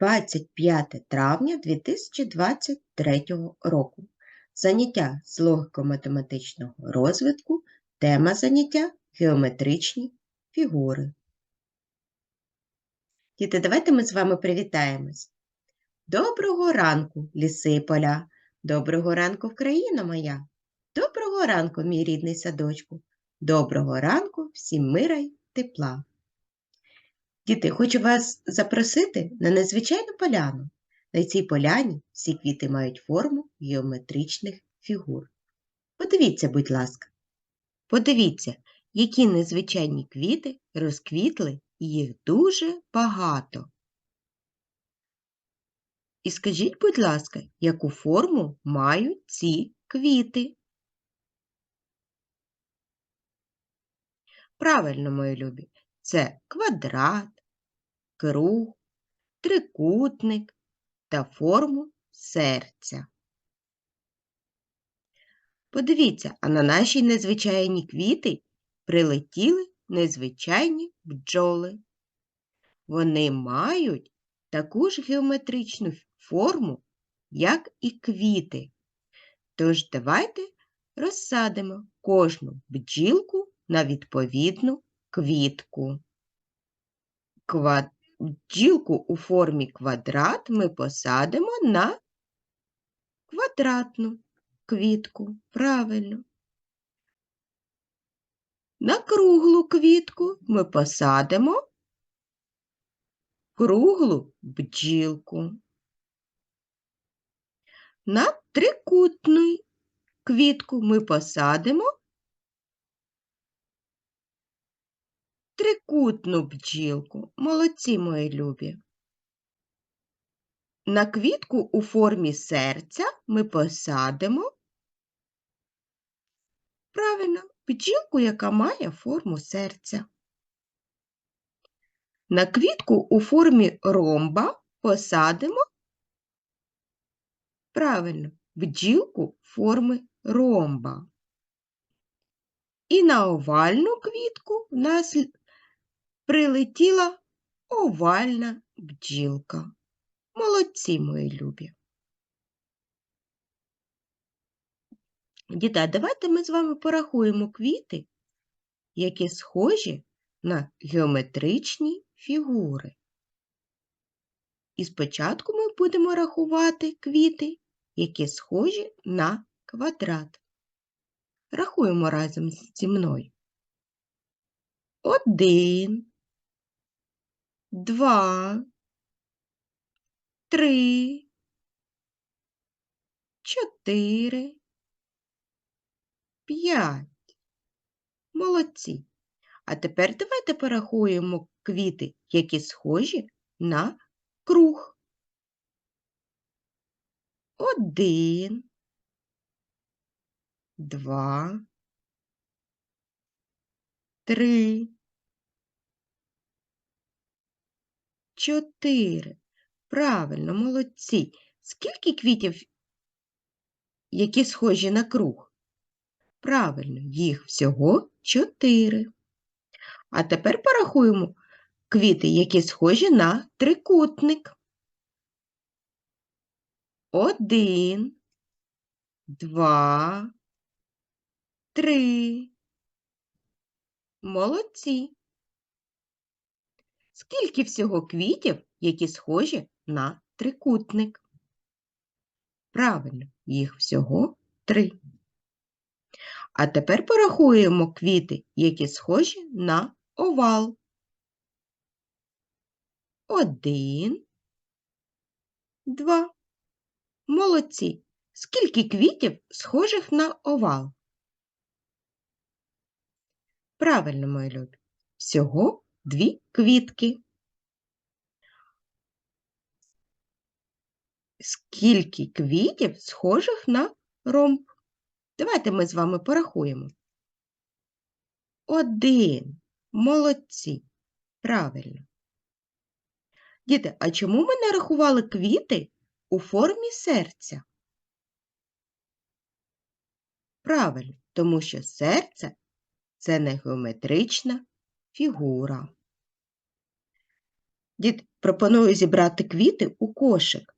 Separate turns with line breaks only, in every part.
25 травня 2023 року. Заняття з логіко-математичного розвитку. Тема заняття геометричні фігури. Діти, давайте ми з вами привітаємось. Доброго ранку, ліси і поля. Доброго ранку, Вкраїна моя. Доброго ранку, мій рідний садочку. Доброго ранку всім мира й тепла. Діти, хочу вас запросити на незвичайну поляну. На цій поляні всі квіти мають форму геометричних фігур. Подивіться, будь ласка. Подивіться, які незвичайні квіти розквітли, і їх дуже багато. І скажіть, будь ласка, яку форму мають ці квіти? Правильно, мої любі, це квадрат, круг, трикутник та форму серця. Подивіться, а на наші незвичайні квіти прилетіли незвичайні бджоли. Вони мають таку ж геометричну форму, як і квіти. Тож давайте розсадимо кожну бджілку на відповідну квітку. Квад... Бджілку у формі квадрат ми посадимо на квадратну квітку. Правильно. На круглу квітку ми посадимо круглу бджілку. На трикутну квітку ми посадимо трикутну бджілку. Молодці мої любі. На квітку у формі серця ми посадимо правильно бджілку, яка має форму серця. На квітку у формі ромба посадимо правильно бджілку форми ромба. І на овальну квітку в нас прилетіла овальна бджілка. Молодці, мої любі. Діта, давайте ми з вами порахуємо квіти, які схожі на геометричні фігури. І спочатку ми будемо рахувати квіти, які схожі на квадрат. Рахуємо разом зі мною. Один, два, три, чотири, п'ять. Молодці. А тепер давайте порахуємо квіти, які схожі на круг. Один, два, три, чотири. Правильно, молодці. Скільки квітів, які схожі на круг? Правильно, їх всього чотири. А тепер порахуємо квіти, які схожі на трикутник. Один, два, три. Молодці. Скільки всього квітів, які схожі на трикутник? Правильно, їх всього три. А тепер порахуємо квіти, які схожі на овал. Один, два. Молодці. Скільки квітів схожих на овал? Правильно, мої любі. Всього дві квітки. Скільки квітів схожих на ромб? Давайте ми з вами порахуємо. Один. Молодці. Правильно. Діти, а чому ми нарахували квіти у формі серця? Правильно, тому що серце це не геометрична фігура. Дід, пропоную зібрати квіти у кошик.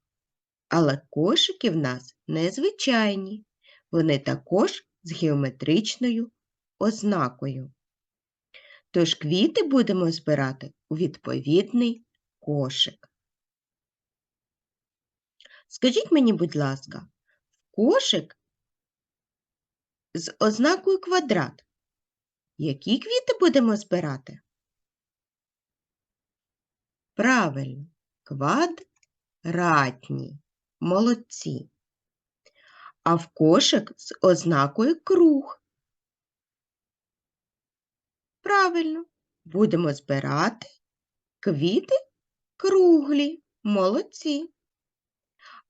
Але кошики в нас незвичайні. Вони також з геометричною ознакою. Тож квіти будемо збирати у відповідний кошик. Скажіть мені, будь ласка, кошик з ознакою квадрат. Які квіти будемо збирати? Правильно, квадратні. Молодці. А в кошик з ознакою круг. Правильно, будемо збирати квіти круглі. Молодці.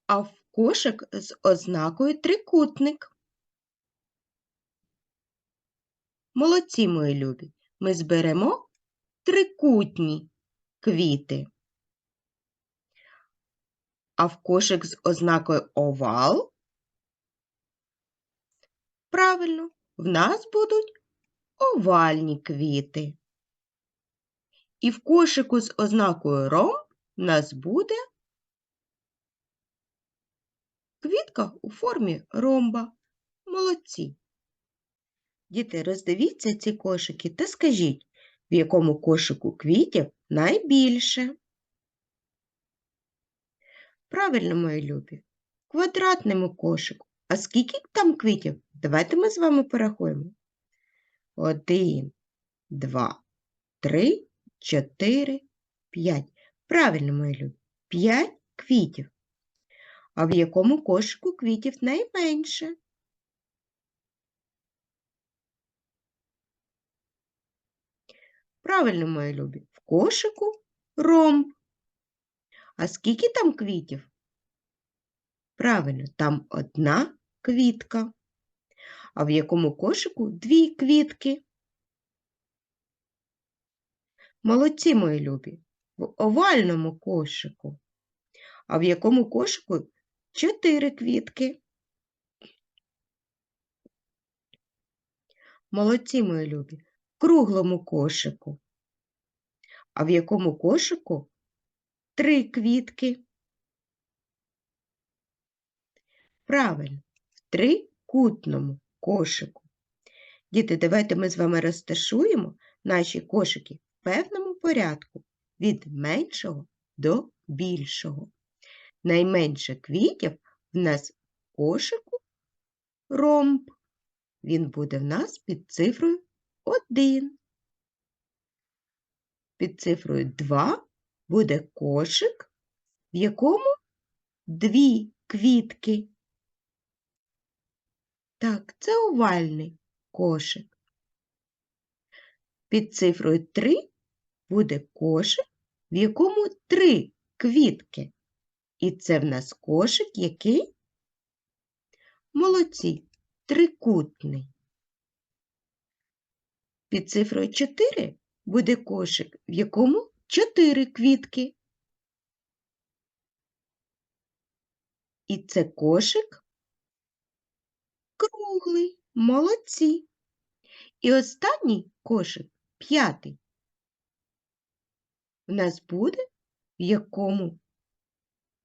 А в кошик з ознакою трикутник. Молодці, мої любі. Ми зберемо трикутні квіти. А в кошик з ознакою овал. Правильно, в нас будуть овальні квіти. І в кошику з ознакою ромб в нас буде квітка у формі ромба. Молодці. Діти, роздивіться ці кошики та скажіть, в якому кошику квітів найбільше. Правильно, мої любі, квадратному кошику. А скільки там квітів? Давайте ми з вами порахуємо. Один, два, три, чотири, п'ять. Правильно, мої любі, п'ять квітів. А в якому кошику квітів найменше? Правильно, мої любі, в кошику ромб. А скільки там квітів? Правильно, там одна квітка. А в якому кошику дві квітки? Молодці, мої любі, в овальному кошику. А в якому кошику чотири квітки? Молодці, мої любі, круглому кошику. А в якому кошику три квітки? Правильно, в трикутному кошику. Діти, давайте ми з вами розташуємо наші кошики в певному порядку від меншого до більшого. Найменше квітів в нас в кошику ромб. Він буде в нас під цифрою 1. Під цифрою 2 буде кошик, в якому дві квітки. Так, це овальний кошик. Під цифрою 3 буде кошик, в якому три квітки. І це в нас кошик, який молодці, трикутний. Під цифрою 4 буде кошик, в якому 4 квітки. І це кошик круглий, молодці. І останній кошик, п'ятий, у нас буде, в якому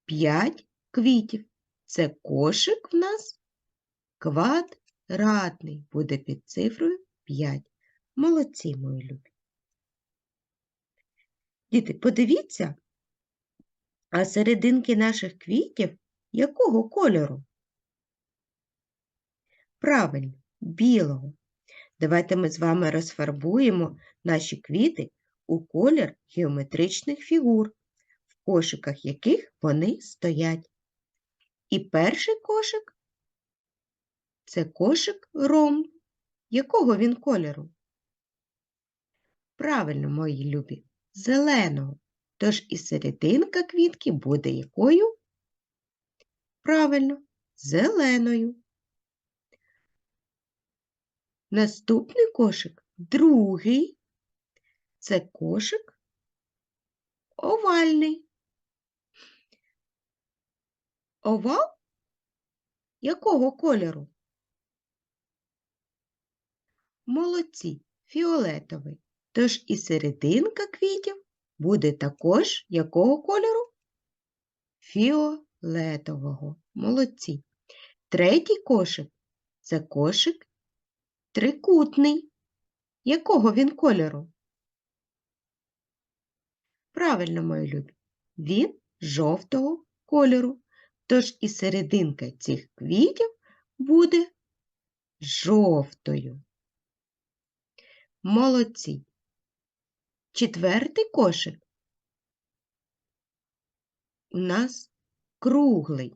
5 квітів. Це кошик в нас квадратний, буде під цифрою 5. Молодці, мої любі. Діти, подивіться, а серединки наших квітів якого кольору? Правильно, білого. Давайте ми з вами розфарбуємо наші квіти у колір геометричних фігур, в кошиках яких вони стоять. І перший кошик це кошик ромб. Якого він кольору? Правильно, мої любі, зеленого. Тож і серединка квітки буде якою? Правильно, зеленою. Наступний кошик другий. Це кошик овальний. Овал якого кольору? Молодці, фіолетовий. Тож і серединка квітів буде також якого кольору? Фіолетового. Молодці. Третій кошик це кошик трикутний. Якого він кольору? Правильно, мої любі, він жовтого кольору. Тож і серединка цих квітів буде жовтою. Молодці. Четвертий кошик у нас круглий,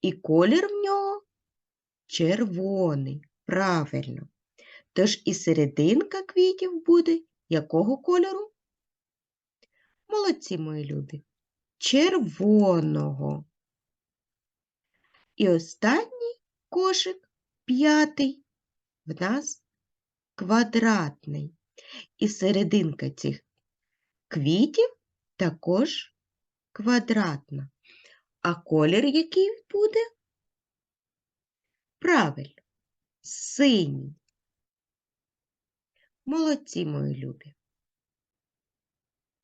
і колір в нього червоний. Правильно. Тож і серединка квітів буде якого кольору? Молодці, мої любі. Червоного. І останній кошик, п'ятий, в нас квадратний. І серединка цих квітів також квадратна. А колір який буде? Правильно, синій. Молодці, мої любі.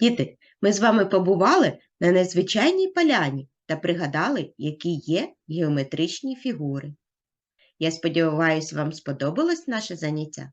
Діти, ми з вами побували на незвичайній поляні та пригадали, які є геометричні фігури. Я сподіваюся, вам сподобалось наше заняття.